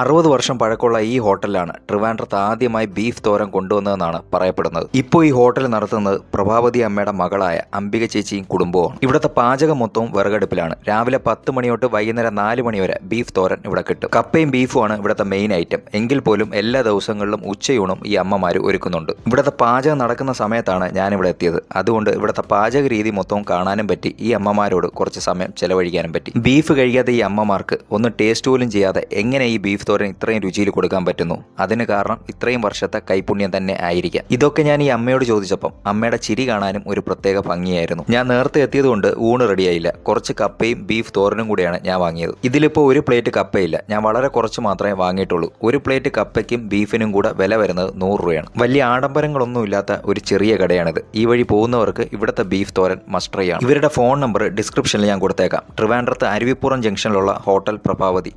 അറുപത് വർഷം പഴക്കമുള്ള ഈ ഹോട്ടലിലാണ് ട്രിവാൻഡ്രത്ത് ആദ്യമായി ബീഫ് തോരൻ കൊണ്ടുവന്നതെന്നാണ് പറയപ്പെടുന്നത്. ഇപ്പോൾ ഈ ഹോട്ടൽ നടത്തുന്നത് പ്രഭാവതി അമ്മയുടെ മകളായ അംബിക ചേച്ചിയും കുടുംബവും ഇവിടുത്തെ പാചകം മൊത്തവും വിറകടുപ്പിലാണ്. രാവിലെ പത്ത് മണി തൊട്ട് വൈകുന്നേരം നാല് മണി വരെ ബീഫ് തോരൻ ഇവിടെ കിട്ടും. കപ്പയും ബീഫുമാണ് ഇവിടുത്തെ മെയിൻ ഐറ്റം എങ്കിൽ പോലും എല്ലാ ദിവസങ്ങളിലും ഉച്ചയൂണും ഈ അമ്മമാർ ഒരുക്കുന്നുണ്ട്. ഇവിടുത്തെ പാചകം നടക്കുന്ന സമയത്താണ് ഞാനിവിടെ എത്തിയത്. അതുകൊണ്ട് ഇവിടുത്തെ പാചക രീതി മൊത്തവും കാണാനും പറ്റി. ഈ അമ്മമാരോട് കുറച്ച് സമയം ചെലവഴിക്കാനും പറ്റി. ബീഫ് കഴിക്കാത്ത ഈ അമ്മമാർക്ക് ഒന്ന് ടേസ്റ്റ് പോലും ചെയ്യാതെ എങ്ങനെ ഈ ബീഫ് തോരൻ ഇത്രയും രുചിയിൽ കൊടുക്കാൻ പറ്റുന്നു. അതിന് കാരണം ഇത്രയും വർഷത്തെ കൈപുണ്യം തന്നെ ആയിരിക്കാം. ഇതൊക്കെ ഞാൻ ഈ അമ്മയോട് ചോദിച്ചപ്പം അമ്മയുടെ ചിരി കാണാനും ഒരു പ്രത്യേക ഭംഗിയായിരുന്നു. ഞാൻ നേരത്തെ എത്തിയതുകൊണ്ട് ഊണ് റെഡിയായില്ല. കുറച്ച് കപ്പയും ബീഫ് തോരനും കൂടിയാണ് ഞാൻ വാങ്ങിയത്. ഇതിലിപ്പോൾ ഒരു പ്ലേറ്റ് കപ്പയില്ല. ഞാൻ വളരെ കുറച്ച് മാത്രമേ വാങ്ങിയിട്ടുള്ളൂ. ഒരു പ്ലേറ്റ് കപ്പയ്ക്കും ബീഫിനും കൂടെ വില വരുന്നത് നൂറ് രൂപയാണ്. വലിയ ആഡംബരങ്ങളൊന്നും ഇല്ലാത്ത ഒരു ചെറിയ കടയാണിത്. ഈ വഴി പോകുന്നവർക്ക് ഇവിടുത്തെ ബീഫ് തോരൻ മസ്റ്റ് ആണ്. ഇവരുടെ ഫോൺ നമ്പർ ഡിസ്ക്രിപ്ഷനിൽ ഞാൻ കൊടുത്തേക്കാം. ട്രിവാൻഡ്രത്ത് അരുവിപ്പുറം ജംഗ്ഷനിലുള്ള ഹോട്ടൽ പ്രഭാവതി.